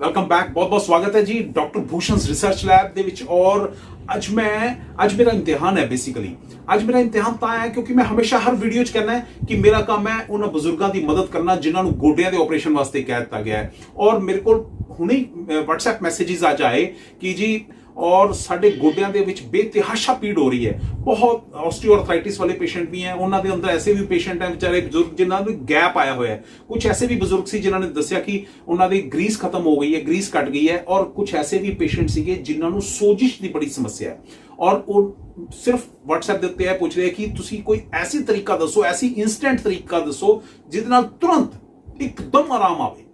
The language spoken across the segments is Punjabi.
ਵੈਲਕਮ ਬੈਕ ਬਹੁਤ ਬਹੁਤ ਸਵਾਗਤ ਹੈ ਜੀ ਡਾਕਟਰ ਭੂਸ਼ਣਸ ਰਿਸਰਚ ਲੈਬ ਦੇ ਵਿੱਚ ਔਰ ਅੱਜ ਮੈਂ ਅੱਜ ਮੇਰਾ ਇਮਤਿਹਾਨ ਹੈ ਬੇਸਿਕਲੀ ਅੱਜ ਮੇਰਾ ਇਮਤਿਹਾਨ ਤਾਂ ਹੈ ਕਿਉਂਕਿ ਮੈਂ ਹਮੇਸ਼ਾ ਹਰ ਵੀਡੀਓ 'ਚ ਕਹਿੰਦਾ ਕਿ ਮੇਰਾ ਕੰਮ ਹੈ ਉਹਨਾਂ ਬਜ਼ੁਰਗਾਂ ਦੀ ਮਦਦ ਕਰਨਾ ਜਿਨ੍ਹਾਂ ਨੂੰ ਗੋਡਿਆਂ ਦੇ ਆਪਰੇਸ਼ਨ ਵਾਸਤੇ ਕਹਿ ਦਿੱਤਾ ਗਿਆ ਹੈ ਔਰ ਮੇਰੇ ਕੋਲ ਹੁਣੇ ਹੀ WhatsApp ਮੈਸੇजेस ਅੱਜ ਆਏ ਕਿ ਜੀ ਔਰ ਸਾਡੇ ਗੋਡਿਆਂ ਦੇ ਵਿੱਚ ਬੇਤਿਹਾਸ਼ਾ ਪੀੜ ਹੋ ਰਹੀ ਹੈ। ਬਹੁਤ ਆਸਟੀਓਆਰਥਰਾਈਟਿਸ ਵਾਲੇ ਪੇਸ਼ੈਂਟ ਵੀ ਹੈ, ਉਹਨਾਂ ਦੇ ਅੰਦਰ ਐਸੇ ਵੀ ਪੇਸ਼ੈਂਟ ਹੈ ਵਿਚਾਰੇ ਬਜ਼ੁਰਗ ਜਿਨ੍ਹਾਂ ਨੂੰ ਗੈਪ ਆਇਆ ਹੋਇਆ ਹੈ। ਕੁਝ ਐਸੇ ਵੀ ਬਜ਼ੁਰਗ ਸੀ ਜਿਨ੍ਹਾਂ ਨੇ ਦੱਸਿਆ ਕਿ ਉਹਨਾਂ ਦੀ ਗਰੀਸ ਖਤਮ ਹੋ ਗਈ ਹੈ ਗਰੀਸ ਘਟ ਗਈ ਹੈ ਔਰ ਕੁਝ ਐਸੇ ਵੀ ਪੇਸ਼ੈਂਟ ਸੀਗੇ ਜਿਨ੍ਹਾਂ ਨੂੰ ਸੋਜਿਸ਼ ਦੀ ਬੜੀ ਸਮੱਸਿਆ ਹੈ। ਔਰ ਉਹ ਸਿਰਫ WhatsApp ਦੇ ਉੱਤੇ ਇਹ ਪੁੱਛ ਰਹੇ ਕਿ ਤੁਸੀਂ ਕੋਈ ਐਸੀ ਤਰੀਕਾ ਦੱਸੋ, ਐਸੀ ਇਨਸਟੈਂਟ ਤਰੀਕਾ ਦੱਸੋ ਜਿਹਦੇ ਨਾਲ ਤੁਰੰਤ ਇੱਕਦਮ ਆਰਾਮ ਆਵੇ।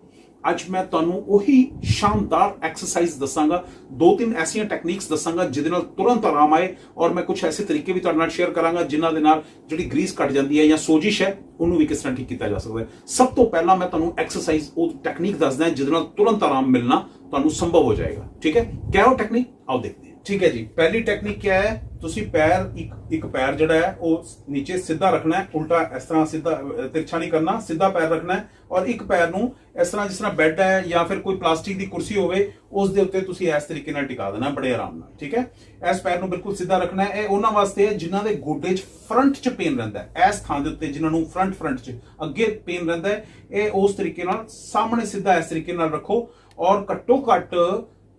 ਅੱਜ ਮੈਂ ਤੁਹਾਨੂੰ ਉਹੀ ਸ਼ਾਨਦਾਰ ਐਕਸਰਸਾਈਜ਼ ਦੱਸਾਂਗਾ। ਦੋ ਤਿੰਨ ਐਸੀਆਂ ਟੈਕਨੀਕਸ ਦੱਸਾਂਗਾ ਜਿਹਦੇ ਨਾਲ ਤੁਰੰਤ ਆਰਾਮ ਆਏ ਔਰ ਮੈਂ ਕੁਝ ਐਸੇ ਤਰੀਕੇ ਵੀ ਤੁਹਾਡੇ ਨਾਲ ਸ਼ੇਅਰ ਕਰਾਂਗਾ ਜਿਨ੍ਹਾਂ ਦੇ ਨਾਲ ਜਿਹੜੀ ਗਰੀਸ ਘਟ ਜਾਂਦੀ ਹੈ ਜਾਂ ਸੋਜਿਸ਼ ਹੈ, ਉਹਨੂੰ ਵੀ ਕਿਸ ਤਰ੍ਹਾਂ ਠੀਕ ਕੀਤਾ ਜਾ ਸਕਦਾ ਹੈ। ਸਭ ਤੋਂ ਪਹਿਲਾਂ ਮੈਂ ਤੁਹਾਨੂੰ ਐਕਸਰਸਾਈਜ਼ ਉਹ ਟੈਕਨੀਕ ਦੱਸਦਾ ਜਿਹਦੇ ਨਾਲ ਤੁਰੰਤ ਆਰਾਮ ਮਿਲਣਾ ਤੁਹਾਨੂੰ ਸੰਭਵ ਹੋ ਜਾਏਗਾ। ਠੀਕ ਹੈ? ਕਿਆ ਉਹ ਟੈਕਨੀਕ ਆਓ ਦੇਖਦੇ ਹਾਂ। ਠੀਕ ਹੈ ਜੀ। ਪਹਿਲੀ ਟੈਕਨੀਕ ਕੀ ਹੈ? ਤੁਸੀਂ ਪੈਰ ਇੱਕ ਇੱਕ ਪੈਰ ਜਿਹੜਾ ਹੈ, ਉਹ ਨੀਚੇ ਸਿੱਧਾ ਰੱਖਣਾ ਹੈ, ਉਲਟਾ ਇਸ ਤਰ੍ਹਾਂ ਸਿੱਧਾ ਤਿਰਛਾ ਨਹੀਂ ਕਰਨਾ, ਸਿੱਧਾ ਪੈਰ ਰੱਖਣਾ ਹੈ ਔਰ ਇੱਕ ਪੈਰ ਨੂੰ ਇਸ ਤਰ੍ਹਾਂ ਜਿਸ ਤਰ੍ਹਾਂ ਬੈੱਡ ਹੈ ਜਾਂ ਫਿਰ ਕੋਈ ਪਲਾਸਟਿਕ ਦੀ ਕੁਰਸੀ ਹੋਵੇ, ਉਸ ਦੇ ਉੱਤੇ ਤੁਸੀਂ ਇਸ ਤਰੀਕੇ ਨਾਲ ਟਿਕਾ ਦੇਣਾ, ਬੜੇ ਆਰਾਮ ਨਾਲ, ਠੀਕ ਹੈ? ਇਸ ਪੈਰ ਨੂੰ ਬਿਲਕੁਲ ਸਿੱਧਾ ਰੱਖਣਾ ਹੈ। ਇਹ ਉਹਨਾਂ ਵਾਸਤੇ ਹੈ ਜਿਨ੍ਹਾਂ ਦੇ ਗੋਡੇ 'ਚ ਫਰੰਟ 'ਚ ਪੇਨ ਰਹਿੰਦਾ ਹੈ। ਇਸ ਥਾਂ ਦੇ ਉੱਤੇ ਜਿਨ੍ਹਾਂ ਨੂੰ ਫਰੰਟ ਫਰੰਟ 'ਚ ਅੱਗੇ ਪੇਨ ਰਹਿੰਦਾ ਹੈ, ਇਹ ਉਸ ਤਰੀਕੇ ਨਾਲ ਸਾਹਮਣੇ ਸਿੱਧਾ ਇਸ ਤਰੀਕੇ ਨਾਲ ਰੱਖੋ ਔਰ ਘੱਟੋ ਘੱਟ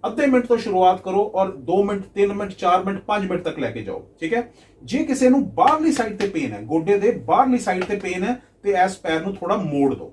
ਅੱਧੇ ਮਿੰਟ ਤੋਂ ਸ਼ੁਰੂਆਤ ਕਰੋ ਔਰ 2 ਮਿੰਟ 3 ਮਿੰਟ 4 ਮਿੰਟ 5 ਮਿੰਟ ਤੱਕ ਲੈ ਕੇ ਜਾਓ, ਠੀਕ ਹੈ? ਜੇ ਕਿਸੇ ਨੂੰ ਬਾਹਰਲੀ ਸਾਈਡ ਤੇ ਪੇਨ ਹੈ, ਗੋਡੇ ਦੇ ਬਾਹਰਲੀ ਸਾਈਡ ਤੇ ਪੇਨ ਹੈ, ਤੇ ਇਸ ਪੈਰ ਨੂੰ ਥੋੜਾ ਮੋੜ ਦਿਓ,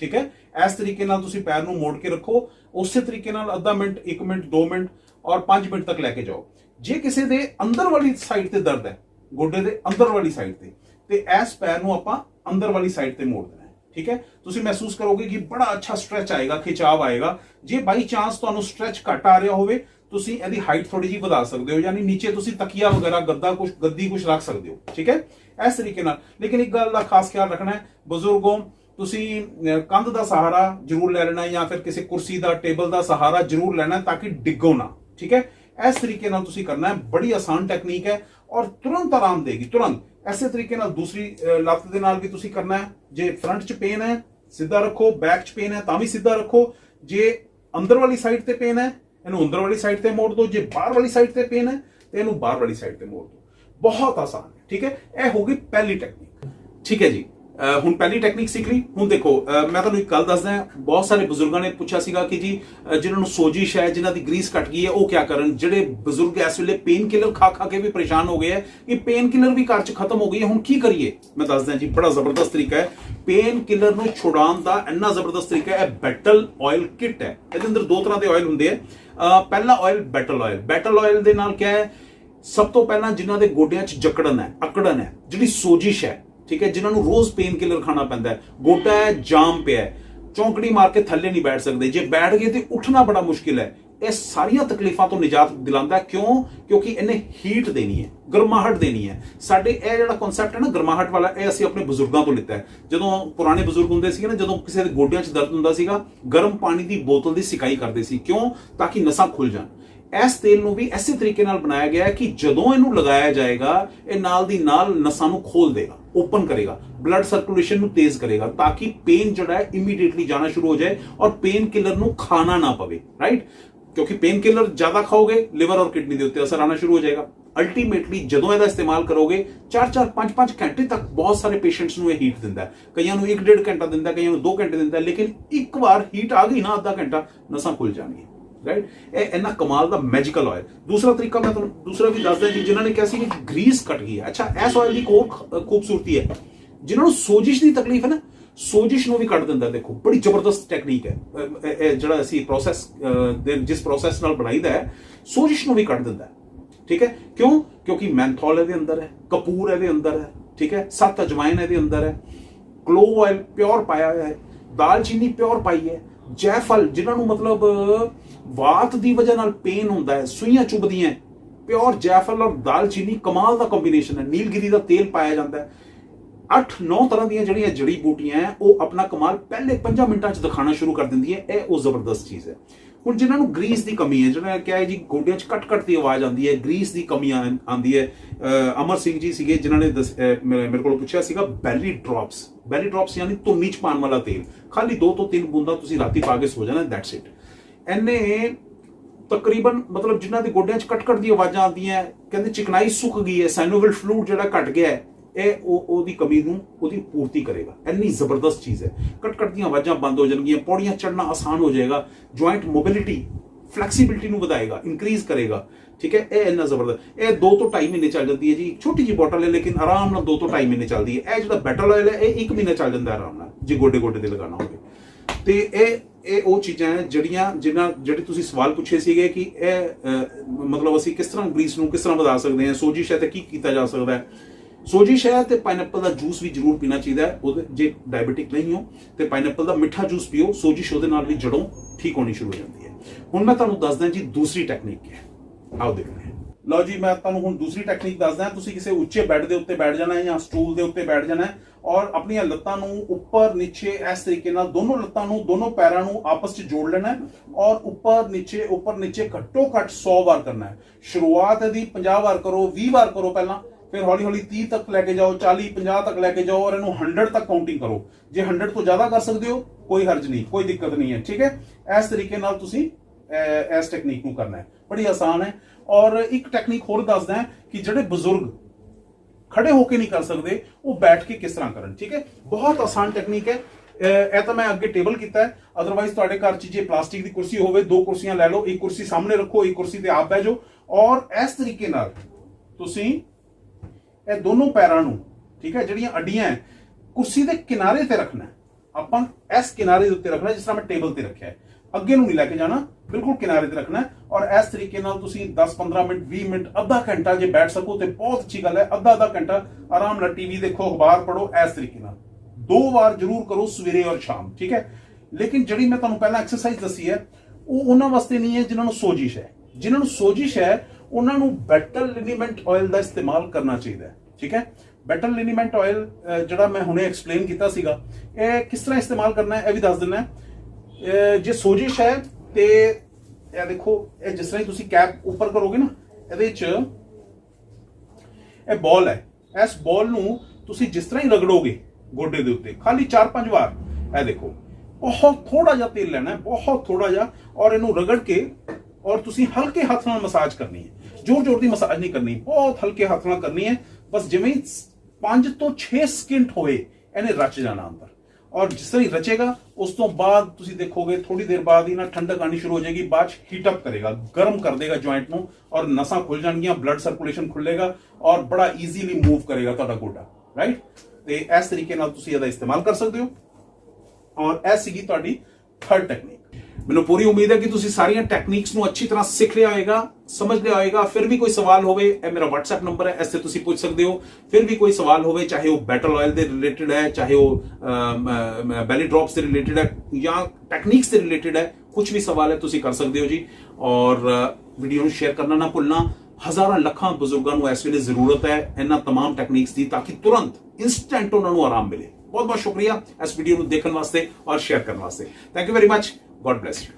ਠੀਕ ਹੈ? ਇਸ ਤਰੀਕੇ ਨਾਲ ਤੁਸੀਂ ਪੈਰ ਨੂੰ ਮੋੜ ਕੇ ਰੱਖੋ, ਉਸੇ ਤਰੀਕੇ ਨਾਲ ਅੱਧਾ ਮਿੰਟ 1 ਮਿੰਟ 2 ਮਿੰਟ ਔਰ 5 ਮਿੰਟ ਤੱਕ ਲੈ ਕੇ ਜਾਓ। ਜੇ ਕਿਸੇ ਦੇ ਅੰਦਰ ਵਾਲੀ ਸਾਈਡ ਤੇ ਦਰਦ ਹੈ, ਗੋਡੇ ਦੇ ਅੰਦਰ ਵਾਲੀ ਸਾਈਡ ਤੇ ਤੇ ਇਸ ਪੈਰ ਨੂੰ ਆਪਾਂ ਅੰਦਰ ਵਾਲੀ ਸਾਈਡ ਤੇ ਮੋੜ ਦੇਣਾ ਠੀਕ ਹੈ? ਤੁਸੀਂ ਮਹਿਸੂਸ ਕਰੋਗੇ ਕਿ ਬੜਾ ਅੱਛਾ ਸਟ੍ਰੈਚ ਆਏਗਾ, ਖਿਚਾਵ ਆਏਗਾ। ਜੇ ਬਾਈ ਚਾਂਸ ਤੁਹਾਨੂੰ ਸਟ੍ਰੈਚ ਘਟ ਆ ਰਿਹਾ ਹੋਵੇ, ਤੁਸੀਂ ਇਹਦੀ ਹਾਈਟ ਥੋੜੀ ਜਿਹੀ ਵਧਾ ਸਕਦੇ ਹੋ, ਯਾਨੀ ਨੀਚੇ ਤੁਸੀਂ ਤਕੀਆ ਵਗੈਰਾ, ਗੱਦਾ ਕੁਝ ਗੱਦੀ ਕੁਝ ਰੱਖ ਸਕਦੇ ਹੋ, ਠੀਕ ਹੈ? ਇਸ ਤਰੀਕੇ ਨਾਲ। ਲੇਕਿਨ ਇੱਕ ਗੱਲ ਦਾ ਖਾਸ ਖਿਆਲ ਰੱਖਣਾ ਹੈ, ਬਜ਼ੁਰਗੋਂ, ਤੁਸੀਂ ਕੰਧ ਦਾ ਸਹਾਰਾ ਜ਼ਰੂਰ ਲੈ ਲੈਣਾ ਜਾਂ ਫਿਰ ਕਿਸੇ ਕੁਰਸੀ ਦਾ, ਟੇਬਲ ਦਾ ਸਹਾਰਾ ਜ਼ਰੂਰ ਲੈਣਾ ਤਾਂ ਕਿ ਡਿੱਗੋ ਨਾ, ਠੀਕ ਹੈ? ਇਸ ਤਰੀਕੇ ਨਾਲ ਤੁਸੀਂ ਕਰਨਾ ਹੈ, ਬੜੀ ਆਸਾਨ ਟੈਕਨੀਕ ਹੈ ਔਰ ਤੁਰੰਤ ਆਰਾਮ ਦੇਗੀ, ਤੁਰੰਤ। ਐਸੇ ਤਰੀਕੇ ਨਾਲ ਦੂਸਰੀ ਲੱਤ ਦੇ ਨਾਲ ਵੀ ਤੁਸੀਂ ਕਰਨਾ ਹੈ। ਜੇ ਫਰੰਟ 'ਚ ਪੇਨ ਹੈ, ਸਿੱਧਾ ਰੱਖੋ ਬੈਕ 'ਚ ਪੇਨ ਹੈ, ਤਾਂ ਵੀ ਸਿੱਧਾ ਰੱਖੋ। ਜੇ ਅੰਦਰ ਵਾਲੀ ਸਾਈਡ ਤੇ ਪੇਨ ਹੈ, ਇਹਨੂੰ ਅੰਦਰ ਵਾਲੀ ਸਾਈਡ ਤੇ ਮੋੜ ਦਿਓ ਜੇ ਬਾਹਰ ਵਾਲੀ ਸਾਈਡ ਤੇ ਪੇਨ ਹੈ, ਤੇ ਇਹਨੂੰ ਬਾਹਰ ਵਾਲੀ ਸਾਈਡ ਤੇ ਮੋੜ ਦਿਓ ਬਹੁਤ ਆਸਾਨ ਹੈ, ਠੀਕ ਹੈ? ਇਹ ਹੋ ਗਈ ਪਹਿਲੀ ਟੈਕਨੀਕ ਠੀਕ ਹੈ ਜੀ? ਹੁਣ ਪਹਿਲੀ ਟੈਕਨੀਕ ਸਿੱਖ ਲਈ। ਹੁਣ ਦੇਖੋ ਮੈਂ ਤੁਹਾਨੂੰ ਇੱਕ ਗੱਲ ਦੱਸਦਾ ਬਹੁਤ ਸਾਰੇ ਬਜ਼ੁਰਗਾਂ ਨੇ ਪੁੱਛਿਆ ਸੀਗਾ ਕਿ ਜੀ, ਅਹ ਜਿਨ੍ਹਾਂ ਨੂੰ ਸੋਜਿਸ਼ ਹੈ ਜਿਨ੍ਹਾਂ ਦੀ ਗਰੀਸ ਘਟ ਗਈ ਹੈ, ਉਹ ਕੀ ਕਰਨ? ਜਿਹੜੇ ਬਜ਼ੁਰਗ ਇਸ ਵੇਲੇ ਪੇਨ ਕਿਲਰ ਖਾ ਖਾ ਕੇ ਵੀ ਪਰੇਸ਼ਾਨ ਹੋ ਗਏ ਹੈ ਕਿ ਪੇਨ ਕਿਲਰ ਵੀ ਘਰ 'ਚ ਖਤਮ ਹੋ ਗਈ ਹੈ। ਹੁਣ ਕੀ ਕਰੀਏ? ਮੈਂ ਦੱਸਦਾ ਜੀ, ਬੜਾ ਜ਼ਬਰਦਸਤ ਤਰੀਕਾ ਹੈ। ਪੇਨ ਕਿਲਰ ਨੂੰ ਛੁਡਾਉਣ ਦਾ ਇੰਨਾ ਜ਼ਬਰਦਸਤ ਤਰੀਕਾ ਹੈ ਬੈਟਲ ਆਇਲ ਕਿਟ ਹੈ। ਇਹਦੇ ਅੰਦਰ ਦੋ ਤਰ੍ਹਾਂ ਦੇ ਆਇਲ ਹੁੰਦੇ ਆ ਪਹਿਲਾ oil bottle oil bottle oil ਦੇ ਨਾਲ ਕੀ ਹੈ? ਸਭ ਤੋਂ ਪਹਿਲਾਂ ਜਿਨ੍ਹਾਂ ਦੇ ਗੋਡਿਆਂ 'ਚ ਜਕੜਨ ਹੈ, ਅਕੜਨ ਹੈ, ਜਿਹੜੀ ਸੋਜਿਸ਼ ਹੈ ਠੀਕ ਹੈ, ਜਿਨ੍ਹਾਂ ਨੂੰ ਰੋਜ਼ ਪੇਨ ਕਿਲਰ ਖਾਣਾ ਪੈਂਦਾ ਹੈ। ਗੋਡਾ ਹੈ, ਜਾਮ ਪਿਆ ਹੈ। ਚੌਂਕੜੀ ਮਾਰ ਕੇ ਥੱਲੇ ਨਹੀਂ ਬੈਠ ਸਕਦੇ। ਜੇ ਬੈਠ ਗਏ ਤੇ ਉੱਠਣਾ ਬੜਾ ਮੁਸ਼ਕਿਲ ਹੈ। ਇਹ ਸਾਰੀਆਂ ਤਕਲੀਫਾਂ ਤੋਂ ਨਿਜਾਤ ਦਿਲਾਉਂਦਾ ਕਿਉਂ? ਕਿਉਂਕਿ ਇਹਨੇ ਹੀਟ ਦੇਣੀ ਹੈ, ਗਰਮਾਹਟ ਦੇਣੀ ਹੈ। ਸਾਡੇ ਇਹ ਜਿਹੜਾ ਕਨਸੈਪਟ ਹੈ ਨਾ, ਗਰਮਾਹਟ ਵਾਲਾ, ਇਹ ਅਸੀਂ ਆਪਣੇ ਬਜ਼ੁਰਗਾਂ ਤੋਂ ਲਿੱਤਾ ਹੈ। ਜਦੋਂ ਪੁਰਾਣੇ ਬਜ਼ੁਰਗ ਹੁੰਦੇ ਸੀਗੇ ਨਾ, ਜਦੋਂ ਕਿਸੇ ਦੇ ਗੋਡਿਆਂ 'ਚ ਦਰਦ ਹੁੰਦਾ ਸੀਗਾ, ਗਰਮ ਪਾਣੀ ਦੀ ਬੋਤਲ ਦੀ ਸਿਕਾਈ ਕਰਦੇ ਸੀ। ਕਿਉਂ? ਤਾਂ ਕਿ ਨਸਾਂ ਖੁੱਲ ਜਾਣ। ਇਸ ਤੇਲ ਨੂੰ ਵੀ ਐਸੇ ਤਰੀਕੇ ਨਾਲ ਬਣਾਇਆ ਗਿਆ ਹੈ ਕਿ ਜਦੋਂ ਇਹਨੂੰ ਲਗਾਇਆ ਜਾਏਗਾ, ਇਹ ਨਾਲ ਦੀ ਨਾਲ ਨਸਾਂ ਨੂੰ ਖੋਲ ਦੇਗਾ, ਓਪਨ ਕਰੇਗਾ ਬਲੱਡ ਸਰਕੂਲੇਸ਼ਨ ਨੂੰ ਤੇਜ਼ ਕਰੇਗਾ, ਤਾਂ ਕਿ ਪੇਨ ਜਿਹੜਾ ਹੈ ਇਮੀਡੀਏਟਲੀ ਜਾਣਾ ਸ਼ੁਰੂ ਹੋ ਜਾਏ ਔਰ ਪੇਨ ਕਿਲਰ ਨੂੰ ਖਾਣਾ ਨਾ ਪਵੇ ਰਾਈਟ ਕਿਉਂਕਿ ਪੇਨ ਕਿਲਰ ਜ਼ਿਆਦਾ ਖਾਓਗੇ ਲਿਵਰ ਔਰ ਕਿਡਨੀ ਦੇ ਉੱਤੇ ਅਸਰ ਆਣਾ ਸ਼ੁਰੂ ਹੋ ਜਾਏਗਾ। ਅਲਟੀਮੇਟਲੀ ਜਦੋਂ ਇਹਦਾ ਇਸਤੇਮਾਲ ਕਰੋਗੇ 4-4 5-5 ਘੰਟੇ ਤੱਕ ਬਹੁਤ ਸਾਰੇ ਪੇਸ਼ੈਂਟਸ ਨੂੰ ਇਹ ਹੀਟ ਦਿੰਦਾ ਹੈ। ਕਈਆਂ ਨੂੰ 1.5 ਘੰਟਾ ਦਿੰਦਾ ਕਈਆਂ ਨੂੰ 2 ਘੰਟੇ ਦਿੰਦਾ ਲੇਕਿਨ ਇੱਕ ਵਾਰ ਹੀਟ ਆ ਗਈ ਨਾ, ਅੱਧਾ ਘੰਟਾ, ਨਸਾਂ ਖੁੱਲ ਜਾਣਗੀਆਂ। ਰਾਈਟ ਇਹ ਇੰਨਾ ਕਮਾਲ ਦਾ ਮੈਜੀਕਲ ਆਇਲ ਦੂਸਰਾ ਤਰੀਕਾ ਮੈਂ ਤੁਹਾਨੂੰ ਦੂਸਰਾ ਵੀ ਦੱਸਦਾ ਜੀ, ਜਿਨ੍ਹਾਂ ਨੇ ਕਿਹਾ ਸੀ ਕਿ ਗਰੀਸ ਕੱਟ ਗਈ ਹੈ। ਅੱਛਾ, ਇਸ ਆਇਲ ਦੀ ਇੱਕ ਖੂਬਸੂਰਤੀ ਹੈ। ਜਿਨ੍ਹਾਂ ਨੂੰ ਸੋਜਿਸ਼ ਦੀ ਤਕਲੀਫ ਹੈ ਨਾ, ਸੋਜਿਸ਼ ਨੂੰ ਵੀ ਕੱਢ ਦਿੰਦਾ ਦੇਖੋ, ਬੜੀ ਜ਼ਬਰਦਸਤ ਟੈਕਨੀਕ ਹੈ। ਇਹ- ਜਿਹੜਾ ਅਸੀਂ ਪ੍ਰੋਸੈਸ ਜਿਸ ਪ੍ਰੋਸੈਸ ਨਾਲ ਬਣਾਈਦਾ ਹੈ, ਸੋਜਿਸ਼ ਨੂੰ ਵੀ ਕੱਢ ਦਿੰਦਾ ਠੀਕ ਹੈ? ਕਿਉਂ? ਕਿਉਂਕਿ ਮੈਂਥੋਲ ਇਹਦੇ ਅੰਦਰ ਹੈ, ਕਪੂਰ ਇਹਦੇ ਅੰਦਰ ਹੈ। ਠੀਕ ਹੈ? ਸੱਤ ਅਜਵਾਇਨ ਇਹਦੇ ਅੰਦਰ ਹੈ। ਕਲੋਵ ਆਇਲ ਪਿਓਰ ਪਾਇਆ ਹੋਇਆ ਹੈ। ਦਾਲਚੀਨੀ ਪਿਓਰ ਪਾਈ ਹੈ। ਜੈਫਲ, ਜਿਨ੍ਹਾਂ ਨੂੰ ਮਤਲਬ, ਵਾਤ ਦੀ ਵਜ੍ਹਾ ਨਾਲ ਪੇਨ ਹੁੰਦਾ ਹੈ, ਸੂਈਆਂ ਚੁਭਦੀਆਂ ਪਿਓਰ ਜੈਫਲ ਔਰ ਦਾਲਚੀਨੀ ਕਮਾਲ ਦਾ ਕੰਬੀਨੇਸ਼ਨ ਹੈ। ਨੀਲਗਿਰੀ ਦਾ ਤੇਲ ਪਾਇਆ ਜਾਂਦਾ ਹੈ। 8-9 ਤਰ੍ਹਾਂ ਦੀਆਂ ਜਿਹੜੀਆਂ ਜੜੀ ਬੂਟੀਆਂ ਹੈ, ਉਹ ਆਪਣਾ ਕਮਾਲ ਪਹਿਲੇ 5 ਮਿੰਟਾਂ 'ਚ ਦਿਖਾਣਾ ਸ਼ੁਰੂ ਕਰ ਦਿੰਦੀਆਂ ਇਹ ਉਹ ਜ਼ਬਰਦਸਤ ਚੀਜ਼ ਹੈ। ਹੁਣ ਜਿਨ੍ਹਾਂ ਨੂੰ ਗਰੀਸ ਦੀ ਕਮੀ ਹੈ ਜਿਹਨਾਂ ਨੇ ਕਿਹਾ ਜੀ ਗੋਡਿਆਂ 'ਚ ਕਟ-ਕਟ ਦੀ ਆਵਾਜ਼ ਆਉਂਦੀ ਹੈ, ਗਰੀਸ ਦੀ ਕਮੀ ਆਉਂਦੀ ਹੈ ਅਮਰ ਸਿੰਘ ਜੀ ਸੀਗੇ, ਜਿਨ੍ਹਾਂ ਨੇ ਦੱਸ- ਅਹ ਮੇਰੇ ਕੋਲ ਪੁੱਛਿਆ ਸੀਗਾ ਬੈਲੀ ਡ੍ਰੌਪਸ। ਬੈਲੀ ਡ੍ਰੌਪਸ ਯਾਨੀ ਧੁੰਨੀ 'ਚ ਪਾਉਣ ਵਾਲਾ ਤੇਲ। ਖਾਲੀ 2 ਤੋਂ 3 ਬੂੰਦਾਂ ਤੁਸੀਂ ਰਾਤੀ ਪਾ ਕੇ ਸੋ ਜਾਣਾ ਦੈਟਸ ਇਟ ਇਹਨੇ ਤਕਰੀਬਨ ਮਤਲਬ ਜਿਨ੍ਹਾਂ ਦੇ ਗੋਡਿਆਂ 'ਚ ਕਟਕਟ ਦੀ ਆਵਾਜ਼ਾਂ ਆਉਂਦੀਆਂ, ਕਹਿੰਦੇ ਚਿਕਨਾਈ ਸੁੱਕ ਗਈ ਹੈ ਸਾਈਨੋਵਿਲ ਫਲੂਇਡ ਜਿਹੜਾ ਘਟ ਗਿਆ ਹੈ ਇਹ ਉਹ ਉਹਦੀ ਕਮੀ ਨੂੰ ਉਹਦੀ ਪੂਰਤੀ ਕਰੇਗਾ। ਇੰਨੀ ਜ਼ਬਰਦਸਤ ਚੀਜ਼ ਹੈ। ਕਟਕਟ ਦੀਆਂ ਆਵਾਜ਼ਾਂ ਬੰਦ ਹੋ ਜਾਣਗੀਆਂ, ਪੌੜੀਆਂ ਚੜ੍ਹਨਾ ਆਸਾਨ ਹੋ ਜਾਏਗਾ ਜੁਆਇੰਟ ਮੋਬਿਲਿਟੀ ਫਲੈਕਸੀਬਿਲਿਟੀ ਨੂੰ ਵਧਾਏਗਾ ਇਨਕਰੀਜ਼ ਕਰੇਗਾ। ਠੀਕ ਹੈ? ਇਹ ਇੰਨਾ ਜ਼ਬਰਦਸਤ। ਇਹ 2 ਤੋਂ 2.5 ਮਹੀਨੇ ਚੱਲ ਜਾਂਦੀ ਹੈ ਜੀ। ਛੋਟੀ ਜੀ ਬੋਟਲ ਹੈ ਲੇਕਿਨ ਆਰਾਮ ਨਾਲ 2 ਤੋਂ 2.5 ਮਹੀਨੇ ਚੱਲਦੀ ਹੈ। ਇਹ ਜਿਹੜਾ ਬੈਟਲ ਆਇਲ ਹੈ, ਇਹ 1 ਮਹੀਨਾ ਚੱਲ ਜਾਂਦਾ ਆਰਾਮ ਨਾਲ, ਜੇ ਗੋਡੇ ਗੋਡੇ ਤੇ ਲਗਾਉਣਾ ਹੋਵੇ। ਤੇ ਇਹ ਇਹ ਉਹ ਚੀਜ਼ਾਂ ਹੈ ਜਿਹੜੀਆਂ ਜਿਨ੍ਹਾਂ ਜਿਹੜੇ ਤੁਸੀਂ ਸਵਾਲ ਪੁੱਛੇ ਸੀਗੇ ਕਿ ਇਹ ਮਤਲਬ ਅਸੀਂ ਕਿਸ ਤਰ੍ਹਾਂ ਗਰੀਸ ਨੂੰ ਕਿਸ ਤਰ੍ਹਾਂ ਵਧਾ ਸਕਦੇ ਹਾਂ ਸੋਜਿਸ਼ ਹੈ ਤੇ ਕੀ ਕੀਤਾ ਜਾ ਸਕਦਾ ਹੈ। ਸੋਜਿਸ਼ ਹੈ ਤੇ ਪਾਈਨਐਪਲ ਦਾ ਜੂਸ ਵੀ ਜ਼ਰੂਰ ਪੀਣਾ ਚਾਹੀਦਾ ਹੈ। ਉਹਦੇ ਜੇ ਡਾਇਬੀਟਿਕ ਨਹੀਂ ਹੋ ਤੇ ਪਾਈਨਐਪਲ ਦਾ ਮਿੱਠਾ ਜੂਸ ਪੀਓ ਸੋਜਿਸ਼ ਉਹਦੇ ਨਾਲ ਵੀ ਜੜੋਂ ਠੀਕ ਹੋਣੀ ਸ਼ੁਰੂ ਹੋ ਜਾਂਦੀ ਹੈ। ਹੁਣ ਮੈਂ ਤੁਹਾਨੂੰ ਦੱਸਦਾ ਜੀ ਦੂਸਰੀ ਟੈਕਨੀਕ ਕੀ ਹੈ। ਆਓ ਦੇਖਦੇ ਹਾਂ। ਲਓ ਜੀ, ਮੈਂ ਤੁਹਾਨੂੰ ਹੁਣ ਦੂਸਰੀ ਟੈਕਨੀਕ ਦੱਸਦਾ ਤੁਸੀਂ ਕਿਸੇ ਉੱਚੇ ਬੈੱਡ ਦੇ ਉੱਤੇ ਬੈਠ ਜਾਣਾ ਹੈ ਜਾਂ ਸਟੂਲ ਦੇ ਉੱਤੇ ਬੈਠ ਜਾਣਾ ਹੈ ਔਰ ਆਪਣੀਆਂ ਲੱਤਾਂ ਨੂੰ ਉੱਪਰ, ਨੀਚੇ ਇਸ ਤਰੀਕੇ ਨਾਲ ਦੋਨੋਂ ਲੱਤਾਂ ਨੂੰ, ਦੋਨੋਂ ਪੈਰਾਂ ਨੂੰ ਆਪਸ 'ਚ ਜੋੜ ਲੈਣਾ ਹੈ ਔਰ ਉੱਪਰ, ਨੀਚੇ ਉੱਪਰ, ਨੀਚੇ ਘੱਟੋ ਘੱਟ 100 ਵਾਰ ਕਰਨਾ ਹੈ। ਸ਼ੁਰੂਆਤ ਦੀ 50 ਵਾਰ ਕਰੋ 20 ਵਾਰ ਕਰੋ ਪਹਿਲਾਂ। ਫਿਰ ਹੌਲੀ ਹੌਲੀ 30 ਤੱਕ ਲੈ ਕੇ ਜਾਓ 40 50 ਤੱਕ ਲੈ ਕੇ ਜਾਓ ਔਰ ਇਹਨੂੰ 100 ਤੱਕ ਕਾਊਂਟਿੰਗ ਕਰੋ। ਜੇ 100 ਤੋਂ ਜ਼ਿਆਦਾ ਕਰ ਸਕਦੇ ਹੋ, ਕੋਈ ਹਰਜ ਨਹੀਂ, ਕੋਈ ਦਿੱਕਤ ਨਹੀਂ ਹੈ, ਠੀਕ ਹੈ? ਇਸ ਤਰੀਕੇ ਨਾਲ ਤੁਸੀਂ ਇਸ ਟੈਕਨੀਕ ਨੂੰ ਕਰਨਾ ਹੈ। ਬੜੀ ਆਸਾਨ ਹੈ। ਔਰ ਇੱਕ ਟੈਕਨੀਕ ਹੋਰ ਦੱਸਦਾ ਕਿ ਜਿਹੜੇ ਬਜ਼ੁਰਗ ਖੜੇ ਹੋ ਕੇ ਨਹੀਂ ਕਰ ਸਕਦੇ, ਉਹ ਬੈਠ ਕੇ ਕਿਸ ਤਰ੍ਹਾਂ ਕਰਨ, ਠੀਕ ਹੈ? ਬਹੁਤ ਆਸਾਨ ਟੈਕਨੀਕ ਹੈ। ਇਹ ਤਾਂ ਮੈਂ ਅੱਗੇ ਟੇਬਲ ਕੀਤਾ ਹੈ। ਅਦਰਵਾਈਜ਼ ਤੁਹਾਡੇ ਘਰ 'ਚ ਜੇ ਪਲਾਸਟਿਕ ਦੀ ਕੁਰਸੀ ਹੋਵੇ, ਦੋ ਕੁਰਸੀਆਂ ਲੈ ਲਓ, ਇੱਕ ਕੁਰਸੀ ਸਾਹਮਣੇ ਰੱਖੋ, ਇੱਕ ਕੁਰਸੀ ਤੇ ਆਪ ਬਹਿ ਜਾਓ। ਔਰ ਇਸ ਤਰੀਕੇ ਨਾਲ ਤੁਸੀਂ ਇਹ ਦੋਨੋਂ ਪੈਰਾਂ ਨੂੰ, ਠੀਕ ਹੈ, ਜਿਹੜੀਆਂ ਅੱਡੀਆਂ ਹੈ, ਕੁਰਸੀ ਦੇ ਕਿਨਾਰੇ ਤੇ ਰੱਖਣਾ ਆਪਾਂ ਇਸ ਕਿਨਾਰੇ ਦੇ ਉੱਤੇ ਰੱਖਣਾ ਜਿਸ ਤਰ੍ਹਾਂ ਮੈਂ ਟੇਬਲ ਤੇ ਰੱਖਿਆ ਅੱਗੇ ਨੂੰ ਨਹੀਂ ਲੈ ਕੇ ਜਾਣਾ, ਬਿਲਕੁਲ ਕਿਨਾਰੇ ਤੇ ਰੱਖਣਾ ਔਰ ਇਸ ਤਰੀਕੇ ਨਾਲ ਤੁਸੀਂ 10-15 ਮਿੰਟ 20 ਮਿੰਟ, ਅੱਧਾ ਘੰਟਾ ਜੇ ਬੈਠ ਸਕੋ ਤੇ ਬਹੁਤ ਅੱਛੀ ਗੱਲ ਹੈ, ਅੱਧਾ ਅੱਧਾ ਘੰਟਾ ਆਰਾਮ ਨਾਲ ਟੀਵੀ ਦੇਖੋ, ਅਖਬਾਰ ਪੜ੍ਹੋ, ਇਸ ਤਰੀਕੇ ਨਾਲ। ਦੋ ਵਾਰ ਜ਼ਰੂਰ ਕਰੋ ਸਵੇਰੇ ਔਰ ਸ਼ਾਮ, ਠੀਕ ਹੈ? ਲੇਕਿਨ ਜਿਹੜੀ ਮੈਂ ਤੁਹਾਨੂੰ ਪਹਿਲਾਂ ਐਕਸਰਸਾਈਜ਼ ਦੱਸੀ ਹੈ, ਉਹ ਉਹਨਾਂ ਵਾਸਤੇ ਨਹੀਂ ਹੈ ਜਿਨ੍ਹਾਂ ਨੂੰ ਸੋਜਿਸ਼ ਹੈ। ਜਿਨ੍ਹਾਂ ਨੂੰ ਸੋਜਿਸ਼ ਹੈ ਉਹਨਾਂ ਨੂੰ ਬੈਟਲ ਲਿਨੀਮੈਂਟ ਆਇਲ ਦਾ ਇਸਤੇਮਾਲ ਕਰਨਾ ਚਾਹੀਦਾ ਹੈ, ਠੀਕ ਹੈ? ਬੈਟਲ ਲਿਨੀਮੈਂਟ ਆਇਲ ਜਿਹੜਾ ਮੈਂ ਹੁਣੇ ਐਕਸਪਲੇਨ ਕੀਤਾ ਸੀਗਾ, ਇਹ ਕਿਸ ਤਰ੍ਹਾਂ ਇਸਤੇਮਾਲ ਕਰਨਾ ਹੈ, ਇਹ ਵੀ ਦੱਸ ਦਿੰਦਾ ਜੇ ਸੋਜਿਸ਼ ਹੈ ਤੇ ਇਹ ਦੇਖੋ, ਇਹ ਜਿਸ ਤਰ੍ਹਾਂ ਹੀ ਤੁਸੀਂ ਕੈਪ ਉੱਪਰ ਕਰੋਗੇ ਨਾ, ਇਹਦੇ 'ਚ ਇਹ ਬਾਲ ਹੈ। ਇਸ ਬਾਲ ਨੂੰ ਤੁਸੀਂ ਜਿਸ ਤਰ੍ਹਾਂ ਹੀ ਰਗੜੋਗੇ ਗੋਡੇ ਦੇ ਉੱਤੇ, ਖਾਲੀ 4-5 ਵਾਰ, ਇਹ ਦੇਖੋ, ਬਹੁਤ ਥੋੜਾ ਜਿਹਾ ਤੇਲ ਲੈਣਾ ਹੈ, ਬਹੁਤ ਥੋੜਾ ਜਿਹਾ, ਔਰ ਇਹਨੂੰ ਰਗੜ ਕੇ, ਔਰ ਤੁਸੀਂ ਹਲਕੇ ਹੱਥ ਨਾਲ ਮਸਾਜ ਕਰਨੀ ਹੈ। ਜ਼ੋਰ ਜ਼ੋਰ ਦੀ ਮਸਾਜ ਨਹੀਂ ਕਰਨੀ, ਬਹੁਤ ਹਲਕੇ ਹੱਥ ਨਾਲ ਕਰਨੀ ਹੈ। ਬਸ ਜਿਵੇਂ ਹੀ 5 ਤੋਂ 6 ਸਕਿੰਟ ਹੋਏ, ਇਹਨੇ ਰਚ ਜਾਣਾ ਅੰਦਰ। ਔਰ ਜਿਸ ਤਰ੍ਹਾਂ ਹੀ ਰਚੇਗਾ, ਉਸ ਤੋਂ ਬਾਅਦ ਤੁਸੀਂ ਦੇਖੋਗੇ ਥੋੜੀ ਦੇਰ ਬਾਅਦ ਹੀ ਨਾ ਠੰਡਕ ਆਣੀ ਸ਼ੁਰੂ ਹੋ ਜਾਏਗੀ, ਬਾਅਦ ਹੀਟ ਅਪ ਕਰੇਗਾ, ਗਰਮ ਕਰ ਦੇਗਾ ਜੁਆਇੰਟ ਨੂੰ ਔਰ ਨਸਾਂ ਖੁੱਲ ਜਾਣਗੀਆਂ ਬਲੱਡ ਸਰਕੂਲੇਸ਼ਨ ਖੁੱਲੇਗਾ ਔਰ ਬੜਾ ਈਜ਼ੀਲੀ ਮੂਵ ਕਰੇਗਾ ਤੁਹਾਡਾ ਗੋਡਾ ਰਾਈਟ ਤੇ ਇਸ ਤਰੀਕੇ ਨਾਲ ਤੁਸੀਂ ਇਹਦਾ ਇਸਤੇਮਾਲ ਕਰ ਸਕਦੇ ਹੋ। ਔਰ ਇਹ ਸੀਗੀ ਤੁਹਾਡੀ ਥਰਡ ਟੈਕਨੀਕ ਮੈਨੂੰ ਪੂਰੀ ਉਮੀਦ ਹੈ ਕਿ ਤੁਸੀਂ ਸਾਰੀਆਂ ਟੈਕਨੀਕਸ ਨੂੰ ਅੱਛੀ ਤਰ੍ਹਾਂ ਸਿੱਖ ਲਿਆ ਹੋਵੇਗਾ ਸਮਝ ਲਿਆ ਹੋਵੇਗਾ ਫਿਰ ਵੀ ਕੋਈ ਸਵਾਲ ਹੋਵੇ ਇਹ ਮੇਰਾ WhatsApp ਨੰਬਰ ਹੈ ਇਸ ਤੇ ਤੁਸੀਂ ਪੁੱਛ ਸਕਦੇ ਹੋ ਫਿਰ ਵੀ ਕੋਈ ਸਵਾਲ ਹੋਵੇ ਚਾਹੇ ਉਹ ਬੈਟਲ ਆਇਲ ਦੇ ਰਿਲੇਟਡ ਹੈ ਚਾਹੇ ਉਹ ਬੈਲੀ ਡ੍ਰੌਪਸ ਦੇ ਰਿਲੇਟਡ ਹੈ ਜਾਂ ਟੈਕਨੀਕਸ ਦੇ ਰਿਲੇਟਡ ਹੈ ਕੁਝ ਵੀ ਸਵਾਲ ਹੈ ਤੁਸੀਂ ਕਰ ਸਕਦੇ ਹੋ ਜੀ ਔਰ ਵੀਡੀਓ ਨੂੰ ਸ਼ੇਅਰ ਕਰਨਾ ਨਾ ਭੁੱਲਣਾ ਹਜ਼ਾਰਾਂ ਲੱਖਾਂ ਬਜ਼ੁਰਗਾਂ ਨੂੰ ਇਸ ਵੇਲੇ ਜ਼ਰੂਰਤ ਹੈ ਇਹਨਾਂ तमाम ਟੈਕਨੀਕਸ ਦੀ ਤਾਂ ਕਿ ਤੁਰੰਤ ਇਨਸਟੈਂਟ ਉਹਨਾਂ ਨੂੰ ਆਰਾਮ ਮਿਲੇ ਬਹੁਤ ਬਹੁਤ ਸ਼ੁਕਰੀਆ ਇਸ ਵੀਡੀਓ ਨੂੰ ਦੇਖਣ ਵਾਸਤੇ ਔਰ ਸ਼ੇਅਰ ਕਰਨ ਵਾਸਤੇ thank you very much god bless you